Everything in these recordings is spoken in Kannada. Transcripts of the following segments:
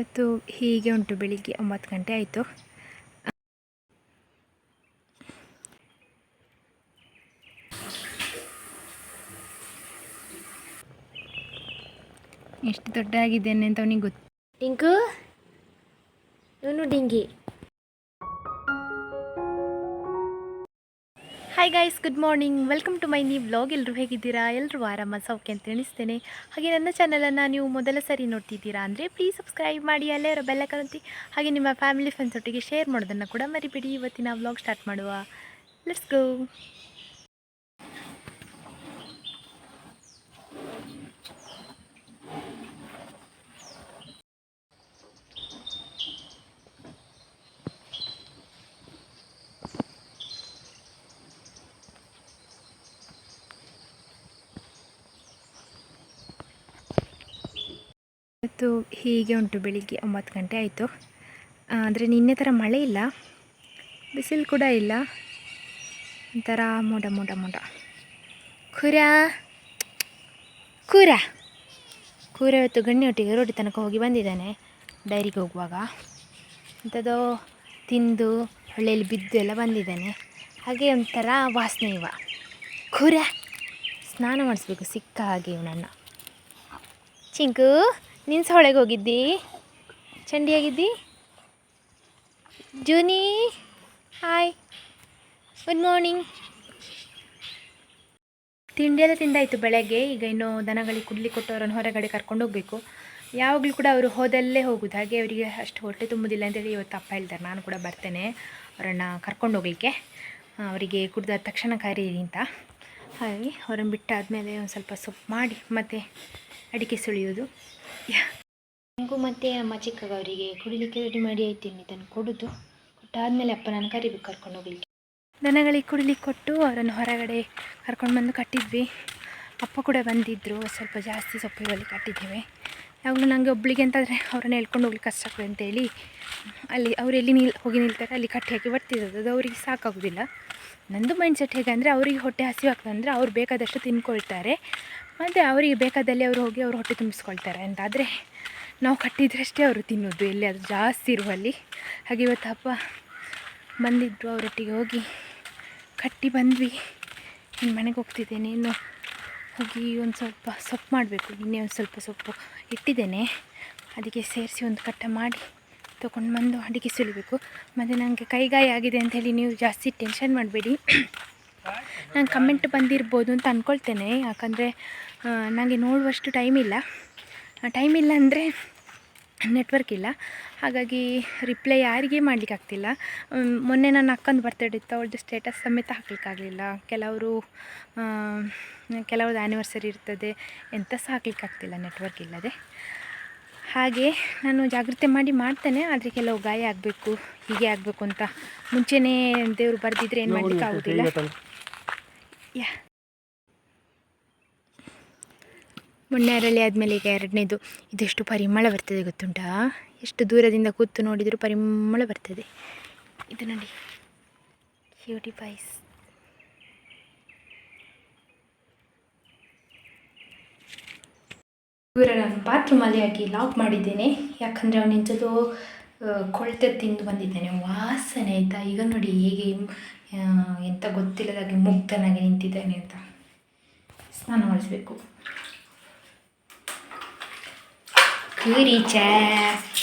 ಇವತ್ತು ಹೀಗೆ ಉಂಟು, ಬೆಳಿಗ್ಗೆ ಒಂಬತ್ತು ಗಂಟೆ ಆಯಿತು. ಎಷ್ಟು ದೊಡ್ಡ ಆಗಿದ್ದೇನೆ ಅಂತ ಅವನಿಗೆ ಗೊತ್ತು ಟಿಂಕು ಇವನು dinghy. Hi guys good morning welcome to my ನೀವು ವ್ಲಾಗ್ ಎಲ್ಲರೂ ಹೇಗಿದ್ದೀರಾ? ಎಲ್ಲರೂ ಆರಾಮ, ಸೌಖ್ಯ ಅಂತ ಎಣಿಸ್ತೇನೆ. ಹಾಗೆ ನನ್ನ ಚಾನಲನ್ನು ನೀವು ಮೊದಲ ಸರಿ ನೋಡ್ತಿದ್ದೀರಾ ಅಂದರೆ ಪ್ಲೀಸ್ ಸಬ್ಸ್ಕ್ರೈಬ್ ಮಾಡಿ, ಅಲ್ಲೇ ಇರೋ ಬೆಲ್ಲ ಕರಂತಿ ಹಾಗೆ ನಿಮ್ಮ ಫ್ಯಾಮಿಲಿ ಫ್ರೆಂಡ್ಸ್ ಒಟ್ಟಿಗೆ ಶೇರ್ ಮಾಡೋದನ್ನು ಕೂಡ ಮರಿಬೇಡಿ. ಇವತ್ತಿನ ವ್ಲಾಗ್ ಸ್ಟಾರ್ಟ್ ಮಾಡುವ. ಲೆಟ್ಸ್ ಗೋ ಇವತ್ತು ಹೀಗೆ ಉಂಟು, ಬೆಳಿಗ್ಗೆ ಒಂಬತ್ತು ಗಂಟೆ ಆಯಿತು. ಅಂದರೆ ನಿನ್ನೆ ಥರ ಮಳೆ ಇಲ್ಲ, ಬಿಸಿಲು ಕೂಡ ಇಲ್ಲ. ಒಂಥರ ಮೋಡ ಮೋಡ ಮೋಡ. ಖುರ ಕುರಾ ಕುರ ಇವತ್ತು ಗಣ್ಣಿಯೊಟ್ಟಿಗೆ ರೋಟಿ ತನಕ ಹೋಗಿ ಬಂದಿದ್ದಾನೆ, ಡೈರಿಗೆ ಹೋಗುವಾಗ. ಅಂಥದ್ದು ತಿಂದು ಹೊಳೆಯಲ್ಲಿ ಬಿದ್ದು ಎಲ್ಲ ಬಂದಿದ್ದಾನೆ. ಹಾಗೆ ಒಂಥರ ವಾಸನೆ ಇವ. ಖುರ, ಸ್ನಾನ ಮಾಡಿಸ್ಬೇಕು, ಸಿಕ್ಕ ಹಾಗೆ ಇವನನ್ನು. ಚಿಂಕು. ನೀನು ಸೊಳೆಗೆ ಹೋಗಿದ್ದಿ? ಚಂಡಿಯಾಗಿದ್ದಿ ಜೂನಿ, ಹಾಯ್ ಗುಡ್ ಮಾರ್ನಿಂಗ್ ತಿಂಡಿ ಎಲ್ಲ ತಿಂದಾಯಿತು ಬೆಳಗ್ಗೆ. ಈಗ ಇನ್ನು ದನಗಳಿಗೆ ಕುಡ್ಲಿ ಕೊಟ್ಟು ಅವರನ್ನು ಹೊರಗಡೆ ಕರ್ಕೊಂಡು ಹೋಗಬೇಕು. ಯಾವಾಗಲೂ ಕೂಡ ಅವರು ಹೋದಲ್ಲೇ ಹೋಗೋದು. ಹಾಗೆ ಅವರಿಗೆ ಅಷ್ಟು ಹೊಟ್ಟೆ ತುಂಬುದಿಲ್ಲ ಅಂತೇಳಿ ಇವತ್ತು ಅಪ್ಪ ಹೇಳ್ತಾರೆ. ನಾನು ಕೂಡ ಬರ್ತೇನೆ. ಅವರನ್ನು ಕರ್ಕೊಂಡು ಹೋಗಲಿಕ್ಕೆ. ಅವರಿಗೆ ಕುಡ್ದ ತಕ್ಷಣ ಕರೀರಿ ಅಂತ. ಹಾಗೆ ಅವರನ್ನು ಬಿಟ್ಟಾದಮೇಲೆ ಒಂದು ಸ್ವಲ್ಪ ಸೊಪ್ಪು ಮಾಡಿ ಮತ್ತು ಅಡಿಕೆ ಸುಳಿಯೋದು ನನಗೂ ಮತ್ತೆ ಅಮ್ಮ ಚಿಕ್ಕಗ ಅವರಿಗೆ ಕುಡಿಲಿಕ್ಕೆ ರೆಡಿ ಮಾಡಿ ಆಯ್ತೀನಿ ಇದನ್ನು ಕೊಡೋದು. ಕೊಟ್ಟಾದಮೇಲೆ ಅಪ್ಪ ನಾನು ಕರಿಬೇಕು ಕರ್ಕೊಂಡು ಹೋಗ್ಲಿಕ್ಕೆ. ದನಗಳಿಗೆ ಕುಡಿಲಿಕ್ಕೆ ಕೊಟ್ಟು ಅವರನ್ನು ಹೊರಗಡೆ ಕರ್ಕೊಂಡು ಬಂದು ಕಟ್ಟಿದ್ವಿ. ಅಪ್ಪ ಕೂಡ ಬಂದಿದ್ದರು ಸ್ವಲ್ಪ ಜಾಸ್ತಿ ಸೊಪ್ಪಿಗಳಲ್ಲಿ ಕಟ್ಟಿದ್ದೇವೆ. ಯಾವಾಗಲೂ ನನಗೆ ಒಬ್ಬಳಿಗೆ ಅಂತಂದರೆ ಅವರನ್ನು ಹೇಳ್ಕೊಂಡು ಹೋಗ್ಲಿಕ್ಕೆ ಕಷ್ಟ ಆಗ್ತದೆ ಅಂತೇಳಿ. ಅಲ್ಲಿ ಅವ್ರು ಎಲ್ಲಿ ನಿಲ್ ಹೋಗಿ ನಿಲ್ತಾರೆ ಅಲ್ಲಿ ಕಟ್ಟಿ ಹಾಕಿ ಬರ್ತಿರೋದು ಅದು ಅವರಿಗೆ ಸಾಕಾಗೋದಿಲ್ಲ. ನಂದು ಮೈಂಡ್ಸೆಟ್ ಹೇಗೆ ಅಂದರೆ ಅವರಿಗೆ ಹೊಟ್ಟೆ ಹಸಿವಾಗ್ತದೆ ಅಂದರೆ ಅವ್ರು ಬೇಕಾದಷ್ಟು ತಿನ್ಕೊಳ್ತಾರೆ. ಮತ್ತು ಅವರಿಗೆ ಬೇಕಾದಲ್ಲಿ ಅವರು ಹೋಗಿ ಅವರು ಹೊಟ್ಟೆ ತುಂಬಿಸ್ಕೊಳ್ತಾರೆ. ಅಂತಾದರೆ ನಾವು ಕಟ್ಟಿದ್ರಷ್ಟೇ ಅವರು ತಿನ್ನೋದು. ಎಲ್ಲಿ ಅದು ಜಾಸ್ತಿ ಇರುವಲ್ಲಿ. ಹಾಗೆ ಇವತ್ತು ಹಬ್ಬ ಬಂದಿದ್ದರು ಅವರೊಟ್ಟಿಗೆ ಹೋಗಿ ಕಟ್ಟಿ ಬಂದ್ವಿ. ಇನ್ನು ಮನೆಗೆ ಹೋಗ್ತಿದ್ದೇನೆ. ಇನ್ನು ಹೋಗಿ ಒಂದು ಸ್ವಲ್ಪ ಸೊಪ್ಪು ಮಾಡಬೇಕು. ಇನ್ನೇ ಒಂದು ಸ್ವಲ್ಪ ಸೊಪ್ಪು ಇಟ್ಟಿದ್ದೇನೆ. ಅದಕ್ಕೆ ಸೇರಿಸಿ ಒಂದು ಕಟ್ಟ ಮಾಡಿ ತೊಗೊಂಡು ಬಂದು ಅಡುಗೆ ಸುಲಿಬೇಕು. ಮತ್ತು ನನಗೆ ಕೈಗಾಯ ಆಗಿದೆ ಅಂತ ಹೇಳಿ ನೀವು ಜಾಸ್ತಿ ಟೆನ್ಷನ್ ಮಾಡಬೇಡಿ. ನಾನು ಕಮೆಂಟ್ ಬಂದಿರ್ಬೋದು ಅಂತ ಅಂದ್ಕೊಳ್ತೇನೆ ಯಾಕಂದರೆ ನನಗೆ ನೋಡುವಷ್ಟು ಟೈಮ್ ಇಲ್ಲ. ಟೈಮ್ ಇಲ್ಲ ಅಂದರೆ ನೆಟ್ವರ್ಕ್ ಇಲ್ಲ. ಹಾಗಾಗಿ ರಿಪ್ಲೈ ಯಾರಿಗೆ ಮಾಡಲಿಕ್ಕೆ ಆಗ್ತಿಲ್ಲ. ಮೊನ್ನೆ ನನ್ನ ಅಕ್ಕಂದು ಬರ್ತಡೇ ಇತ್ತು. ಅವಳದ್ದು ಸ್ಟೇಟಸ್ ಸಮೇತ ಹಾಕ್ಲಿಕ್ಕಾಗಲಿಲ್ಲ ಕೆಲವರು ಕೆಲವ್ರದ್ದು ಆ್ಯನಿವರ್ಸರಿ ಇರ್ತದೆ ಎಂತ ಸಹ ಹಾಕ್ಲಿಕ್ಕೆ ಆಗ್ತಿಲ್ಲ ನೆಟ್ವರ್ಕ್ ಇಲ್ಲದೆ. ಹಾಗೆ ನಾನು ಜಾಗ್ರತೆ ಮಾಡಿ ಮಾಡ್ತೇನೆ. ಆದರೆ ಕೆಲವು ಗಾಯ ಆಗಬೇಕು ಹೀಗೆ ಆಗಬೇಕು ಅಂತ ಮುಂಚೆನೇ ದೇವರು ಬರೆದಿದ್ರೆ ಏನು ಮಾಡಲಿಕ್ಕೆ ಆಗೋದಿಲ್ಲ. ಯಾ ಮೊನ್ನೆ ಆದಮೇಲೆ ಈಗ ಎರಡನೇದು. ಇದೆಷ್ಟು ಪರಿಮಳ ಬರ್ತದೆ ಗೊತ್ತುಂಟಾ? ಎಷ್ಟು ದೂರದಿಂದ ಕೂತು ನೋಡಿದರೂ ಪರಿಮಳ ಬರ್ತದೆ. ಇದು ನೋಡಿ. ಕ್ಯೂಟಿ ಪಾಯ್ಸ್ ಇವರ ನಾನು ಬಾತ್ರೂಮಲ್ಲಿ ಹಾಕಿ ಲಾಕ್ ಮಾಡಿದ್ದೇನೆ. ಯಾಕಂದರೆ ಅವನು ಎಂಥದ್ದು ಕೊಳ್ತೆ ತಿಂದು ಬಂದಿದ್ದಾನೆ. ವಾಸನೆ ಆಯಿತಾ? ಈಗ ನೋಡಿ ಹೇಗೆ ಎಂಥ ಗೊತ್ತಿಲ್ಲದಾಗಿ ಗೊತ್ತಿಲ್ಲದಾಗೆ ಮುಗ್ಧನಾಗಿ ನಿಂತಿದ್ದಾನೆ ಅಂತ. ಸ್ನಾನ ಮಾಡಿಸ್ಬೇಕು. ರೀಚಾ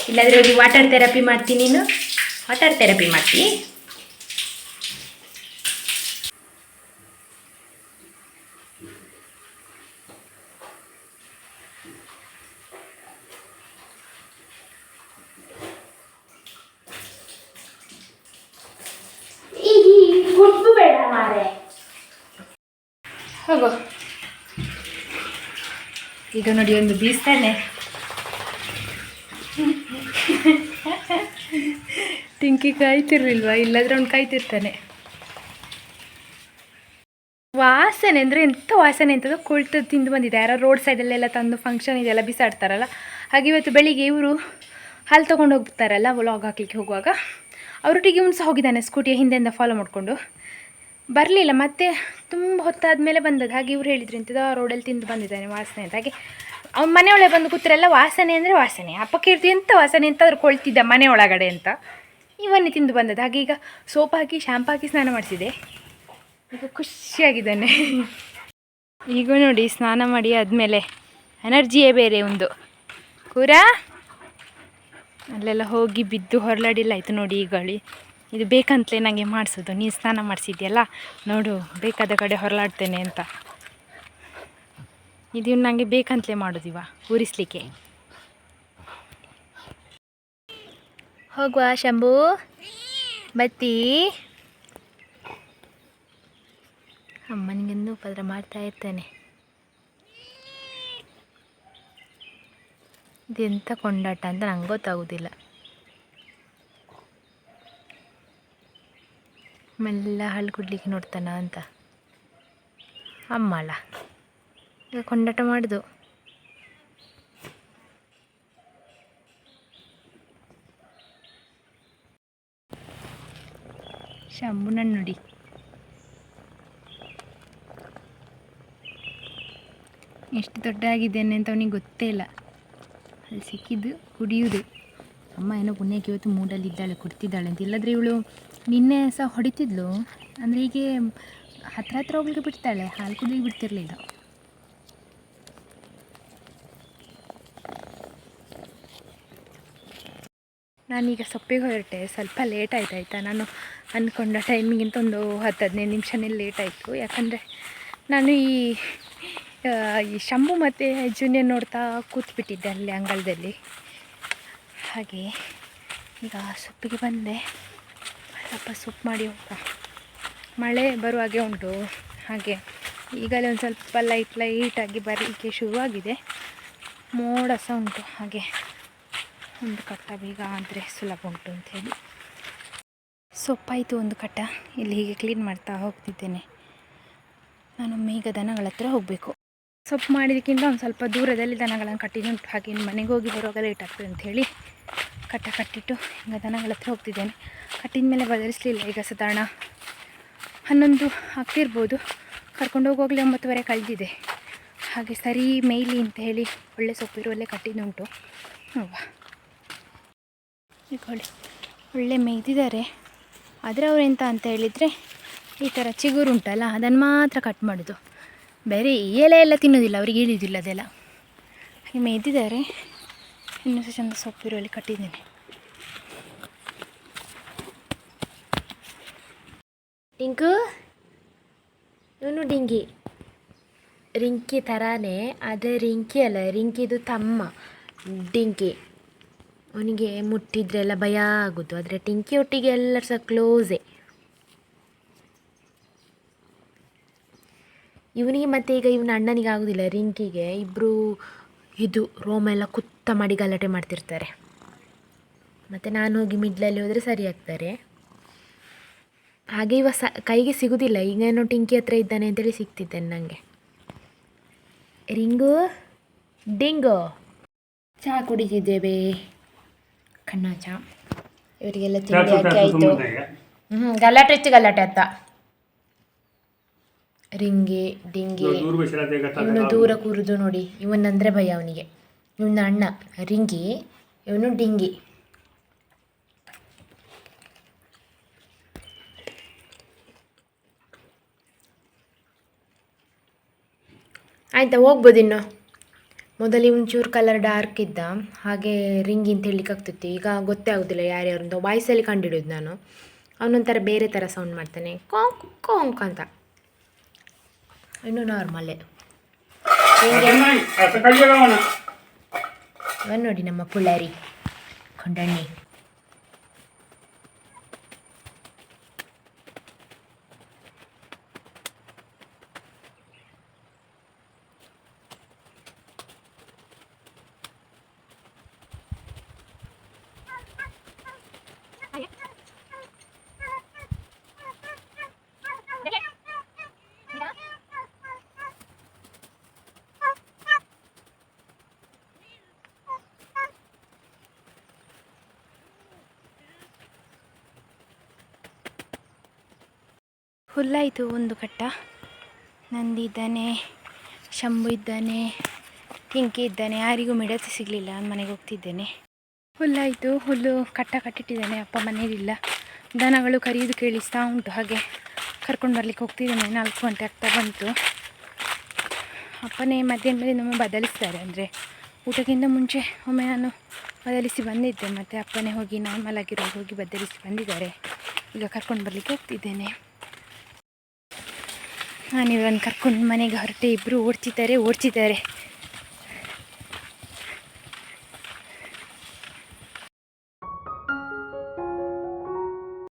ಇಲ್ಲಾದ್ರೆ ಹೋಗಿ ವಾಟರ್ ಥೆರಪಿ ಮಾಡ್ತೀನಿ ನೀನು? ವಾಟರ್ ಥೆರಪಿ ಮಾಡ್ತಿ? ಹೋಗು. ಈಗ ನೋಡಿ ಒಂದು ಬೀಸ್ತಾನೆ. ಟಿಂಕಿ ಕಾಯ್ತಿರ್ಲಿಲ್ವಾ? ಇಲ್ಲಾದ್ರೆ ಅವ್ನು ಕಾಯ್ತಿರ್ತಾನೆ. ವಾಸನೆ ಅಂದರೆ ಎಂಥ ವಾಸನೆ ಅಂತದೋ ಕೊಳ್ತು ತಿಂದು ಬಂದಿದೆ ಯಾರೋ ರೋಡ್ ಸೈಡಲ್ಲೆಲ್ಲ ತಂದು ಫಂಕ್ಷನ್ ಇದೆಲ್ಲ ಬಿಸಾಡ್ತಾರಲ್ಲ. ಹಾಗೆ ಇವತ್ತು ಬೆಳಿಗ್ಗೆ ಇವರು ಹಾಲು ತೊಗೊಂಡು ಹೋಗ್ತಾರಲ್ಲ ವ್ಲಾಗ್ ಹಾಕ್ಲಿಕ್ಕೆ ಹೋಗುವಾಗ. ಅವರೊಟ್ಟಿಗೆ ಇವನು ಸಹ ಹೋಗಿದ್ದಾನೆ ಸ್ಕೂಟಿಯ ಹಿಂದೆಯಿಂದ ಫಾಲೋ ಮಾಡಿಕೊಂಡು. ಬರಲಿಲ್ಲ, ಮತ್ತೆ ತುಂಬ ಹೊತ್ತಾದಮೇಲೆ ಬಂದದ್ದು. ಹಾಗೆ ಇವ್ರು ಹೇಳಿದ್ರು ಇಂಥದ್ದು ಆ ರೋಡಲ್ಲಿ ತಿಂದು ಬಂದಿದ್ದಾನೆ ವಾಸನೆ ಅಂತ. ಹಾಗೆ ಅವ್ನ ಮನೆಯೊಳಗೆ ಬಂದು ಕೂತ್ರೆಲ್ಲ ವಾಸನೆ ಅಂದರೆ ವಾಸನೆ. ಅಪ್ಪಕೀರ್ತಿ ಎಂಥ ವಾಸನೆ? ಅಂತ ಅದ್ರ ಕೊಳ್ತಿದ್ದ ಮನೆ ಒಳಗಡೆ ಅಂತ. ಇವನ್ನೇ ತಿಂದು ಬಂದದ್ದು. ಹಾಗೆ ಈಗ ಸೋಪ್ ಹಾಕಿ ಶ್ಯಾಂಪ್ ಹಾಕಿ ಸ್ನಾನ ಮಾಡಿಸಿದೆ ಈಗ ಖುಷಿಯಾಗಿದ್ದಾನೆ. ಈಗ ನೋಡಿ ಸ್ನಾನ ಮಾಡಿ ಆದಮೇಲೆ ಎನರ್ಜಿಯೇ ಬೇರೆ ಒಂದು. ಕೂರ? ಅಲ್ಲೆಲ್ಲ ಹೋಗಿ ಬಿದ್ದು ಹೊರಲಾಡಿಲ್ಲ ಆಯಿತು ನೋಡಿ ಈ ಇದು ಬೇಕಂತಲೇ ನನಗೆ ಮಾಡಿಸೋದು. ನೀನು ಸ್ನಾನ ಮಾಡಿಸಿದ್ಯಲ್ಲ? ನೋಡು, ಬೇಕಾದ ಕಡೆ ಹೊರಲಾಡ್ತೇನೆ ಅಂತ. ಇದು ನನಗೆ ಬೇಕಂತಲೇ ಮಾಡೋದಿವ ಉರಿಸ್ಲಿಕ್ಕೆ ಹೋಗುವ ಶಂಭು ಬತ್ತಿ ಅಮ್ಮನಿಗೆಂದು ಉಪದ್ರ ಮಾಡ್ತಾ ಇರ್ತಾನೆ. ಇದೆಂಥ ಕೊಂಡಾಟ ಅಂತ ನಂಗೆ ಗೊತ್ತಾಗೋದಿಲ್ಲ. ಮೆಲ್ಲ ಹಳ್ಳು ಕುಡ್ಲಿಕ್ಕೆ ನೋಡ್ತಾನ ಅಂತ. ಅಮ್ಮಳ ಈಗ ಕೊಂಡಾಟ ಮಾಡುದು. ಶಂಭುನನ್ನು ನೋಡಿ. ಎಷ್ಟು ದೊಡ್ಡ ಆಗಿದ್ದೇನೆ ಅಂತ ಅವನಿಗೆ ಗೊತ್ತೇ ಇಲ್ಲ. ಅಲ್ಲಿ ಸಿಕ್ಕಿದ್ದು ಕುಡಿಯುವುದು. ಅಮ್ಮ ಏನೋ ಪುಣ್ಯಕ್ಕೆ ಇವತ್ತು ಮೂಡಲ್ಲಿ ಇದ್ದಾಳೆ ಕೊಡ್ತಿದ್ದಾಳೆ ಅಂತ. ಇಲ್ಲದ್ರೆ ಇವಳು ನಿನ್ನೆ ಸಹ ಹೊಡಿತಿದ್ಲು. ಅಂದರೆ ಹೀಗೆ ಹತ್ರ ಹತ್ರ ಹೋಗ್ಲಿಕ್ಕೆ ಬಿಡ್ತಾಳೆ. ಹಾಲು ಕುಡಿಲಿಕ್ಕೆ ಬಿಡ್ತಿರ್ಲಿಲ್ಲ. ನಾನೀಗ ಸೊಪ್ಪಿಗೆ ಹೊರಟೆ ಸ್ವಲ್ಪ ಲೇಟ್ ಆಯ್ತು, ಆಯಿತಾ? ನಾನು ಅಂದ್ಕೊಂಡ ಟೈಮಿಗಿಂತ ಒಂದು ಹತ್ತು ಹದಿನೈದು ನಿಮಿಷನೇ ಲೇಟ್ ಆಯಿತು. ಯಾಕಂದರೆ ನಾನು ಈ ಈ ಶಂಭು ಮತ್ತು ಜೂನಿಯರ್ ನೋಡ್ತಾ ಕೂತ್ಬಿಟ್ಟಿದ್ದೆ ಅಲ್ಲಿ ಅಂಗಳದಲ್ಲಿ. ಹಾಗೆ ಈಗ ಸೊಪ್ಪಿಗೆ ಬಂದೆ. ಸ್ವಲ್ಪ ಸೊಪ್ಪು ಮಾಡಿ ಹೋಗ ಮಳೆ ಬರುವಾಗೆ ಉಂಟು. ಹಾಗೆ ಈಗಲೇ ಒಂದು ಸ್ವಲ್ಪ ಲೈಟ್ ಲೈಟಾಗಿ ಬರಲಿಕ್ಕೆ ಶುರುವಾಗಿದೆ. ಮೋಡ ಸಹ ಉಂಟು. ಹಾಗೆ ಒಂದು ಕಟ್ಟ ಬೇಗ ಆದರೆ ಸುಲಭ ಉಂಟು ಅಂಥೇಳಿ ಸೊಪ್ಪಾಯಿತು ಒಂದು ಕಟ್ಟ. ಇಲ್ಲಿ ಹೀಗೆ ಕ್ಲೀನ್ ಮಾಡ್ತಾ ಹೋಗ್ತಿದ್ದೇನೆ. ನಾನು ಮೇಘ ದನಗಳ ಹತ್ರ ಹೋಗಬೇಕು. ಸೊಪ್ಪು ಮಾಡಿದಕ್ಕಿಂತ ಒಂದು ಸ್ವಲ್ಪ ದೂರದಲ್ಲಿ ದನಗಳನ್ನು ಕಟ್ಟಿದುಂಟು ಹಾಗೆ ಇನ್ನು ಮನೆಗೆ ಹೋಗಿ ಬರುವಾಗ ಲೇಟ್ ಆಗ್ತದೆ ಅಂಥೇಳಿ ಕಟ್ಟ ಕಟ್ಟಿಟ್ಟು ಈಗ ದನಗಳ ಹತ್ರ ಹೋಗ್ತಿದ್ದೇನೆ. ಕಟ್ಟಿದ ಮೇಲೆ ಬದಲಿಸಲಿಲ್ಲ. ಈಗ ಸಾಧಾರಣ ಹನ್ನೊಂದು ಆಗ್ತಿರ್ಬೋದು. ಕರ್ಕೊಂಡು ಹೋಗುವಾಗಲೇ ಒಂಬತ್ತುವರೆ ಕಳೆದಿದೆ. ಹಾಗೆ ಸರಿ ಮೇಯ್ಲಿ ಅಂತ ಹೇಳಿ ಒಳ್ಳೆ ಸೊಪ್ಪಿರುವಲ್ಲೇ ಕಟ್ಟಿದ್ದುಂಟು. ನೋಡುವ. ಇಕೊಳ್ಳಿ ಒಳ್ಳೆ ಮೇಯ್ದಿದ್ದಾರೆ. ಆದರೆ ಅವ್ರು ಎಂತ ಅಂತ ಹೇಳಿದರೆ ಈ ಥರ ಚಿಗುರು ಉಂಟಲ್ಲ, ಅದನ್ನು ಮಾತ್ರ ಕಟ್ ಮಾಡೋದು. ಬೇರೆ ಈ ಎಲೆ ಎಲ್ಲ ತಿನ್ನೋದಿಲ್ಲ, ಅವ್ರಿಗೆ ಇಳಿದಿಲ್ಲ ಅದೆಲ್ಲ. ಹಾಗೆ ಮೇಯ್ದಿದ್ದಾರೆ. ಇನ್ನೂ ಸಹ ಚಂದ ಸೊಪ್ಪಿರುವಲ್ಲಿ ಕಟ್ಟಿದ್ದೀನಿ ಟಿಂಕು? ಇವನು ಡಿಂಗಿ. ರಿಂಕಿ ಥರಾನೇ ಅದೇ ರಿಂಕಿ ಅಲ್ಲ, ರಿಂಕಿದು ತಮ್ಮ. ಡಿಂಕಿ. ಅವನಿಗೆ ಮುಟ್ಟಿದ್ರೆಲ್ಲ ಭಯ ಆಗೋದು. ಆದರೆ ಟಿಂಕಿ ಒಟ್ಟಿಗೆ ಎಲ್ಲರೂ ಸಹ ಕ್ಲೋಸೇ ಇವನಿಗೆ ಮತ್ತೆ ಈಗ ಇವನ ಅಣ್ಣನಿಗೆ ಆಗೋದಿಲ್ಲ ರಿಂಕಿಗೆ ಇಬ್ಬರು ಇದು ರೋಮ ಎಲ್ಲ ಕುತ್ತ ಮಾಡಿ ಗಲಾಟೆ ಮಾಡ್ತಿರ್ತಾರೆ. ಮತ್ತು ನಾನು ಹೋಗಿ ಮಿಡ್ಲಲ್ಲಿ ಹೋದರೆ ಸರಿ ಆಗ್ತಾರೆ. ಹಾಗೆ ಇವ ಸ, ಕೈಗೆ ಸಿಗುವುದಿಲ್ಲ ಈಗೇನೋ ಟಿಂಕಿ ಹತ್ರ ಇದ್ದಾನೆ ಅಂತೇಳಿ ಸಿಗ್ತಿದ್ದೇನೆ ನನಗೆ ರಿಂಗು ಡಿಂಗು ಚಹಾ ಕುಡಿತಿದ್ದೇವೆ. ಕಣ್ಣ ಚಹಾ ಇವರಿಗೆಲ್ಲ ತಿಂಡಿ ಹಾಕಿ ಆಯ್ತು. ಹ್ಞೂ ಗಲಾಟೆ ಹೆಚ್ಚು ಗಲಾಟೆ ಅತ್ತ ರಿಂಗಿ ಡಿಂಗಿ. ಇವನು ದೂರ ಕೂರುದು ನೋಡಿ. ಇವನಂದ್ರೆ ಭಯ ಅವನಿಗೆ. ಇವನ ಅಣ್ಣ ರಿಂಗಿ ಇವನು ಡಿಂಗಿ. ಆಯ್ತಾ ಹೋಗ್ಬೋದು ಇನ್ನು. ಮೊದಲು ಒಂಚೂರು ಕಲರ್ ಡಾರ್ಕ್ ಇದ್ದ ಹಾಗೆ ರಿಂಗ್ ಅಂತ ಹೇಳಲಿಕ್ಕೆ ಆಗ್ತಿತ್ತು. ಈಗ ಗೊತ್ತೇ ಆಗೋದಿಲ್ಲ ಯಾರ್ಯಾರು ಅಂತ ವಾಯ್ಸಲ್ಲಿ ಕಂಡುಹಿಡಿಯೋದು ನಾನು. ಅವನೊಂಥರ ಬೇರೆ ಥರ ಸೌಂಡ್ ಮಾಡ್ತಾನೆ. ಕೊಂಕ್ ಕೊಂಕ್ ಅಂತ. ಇನ್ನು ನಾರ್ಮಲ್ಲೇ ನೋಡಿ ನಮ್ಮ ಪುಳ್ಳಾರಿ ಕೊಂಡಣ್ಣಿ. ಹುಲ್ಲಾಯಿತು ಒಂದು ಕಟ್ಟ. ನಂದಿದ್ದಾನೆ ಶಂಭು ಇದ್ದಾನೆ ತಿಂಕಿ ಇದ್ದಾನೆ, ಯಾರಿಗೂ ಮಿಡತೆ ಸಿಗಲಿಲ್ಲ ಮನೆಗೆ ಹೋಗ್ತಿದ್ದೇನೆ. ಹುಲ್ಲಾಯಿತು, ಹುಲ್ಲು ಕಟ್ಟ ಕಟ್ಟಿಟ್ಟಿದ್ದಾನೆ, ಅಪ್ಪ ಮನೇಲಿಲ್ಲ. ದನಗಳು ಕರೆಯೋದು ಕೇಳಿಸ್ತಾ ಉಂಟು, ಹಾಗೆ ಕರ್ಕೊಂಡು ಬರ್ಲಿಕ್ಕೆ ಹೋಗ್ತಿದ್ದೇನೆ, ನಾಲ್ಕು ಗಂಟೆ ಆಗ್ತಾ ಬಂತು. ಅಪ್ಪನೇ ಮಧ್ಯಾಹ್ನ ಮೇಲೆ ನಮ್ಮ ಬದಲಿಸ್ತಾರೆ, ಅಂದರೆ ಊಟಕ್ಕಿಂತ ಮುಂಚೆ ಒಮ್ಮೆ ನಾನು ಬದಲಿಸಿ ಬಂದಿದ್ದೆ, ಮತ್ತು ಅಪ್ಪನೇ ಹೋಗಿ ನಾರ್ಮಲ್ ಆಗಿರೋ ಹೋಗಿ ಬದಲಿಸಿ ಬಂದಿದ್ದಾರೆ. ಈಗ ಕರ್ಕೊಂಡು ಬರಲಿಕ್ಕೆ ಹೋಗ್ತಿದ್ದೇನೆ. ನಾನು ಇವ್ರನ್ನ ಕರ್ಕೊಂಡು ಮನೆಗೆ ಹೊರಟೆ ಇಬ್ಬರು ಓಡ್ತಿದ್ದಾರೆ ಓಡ್ತಿದ್ದಾರೆ.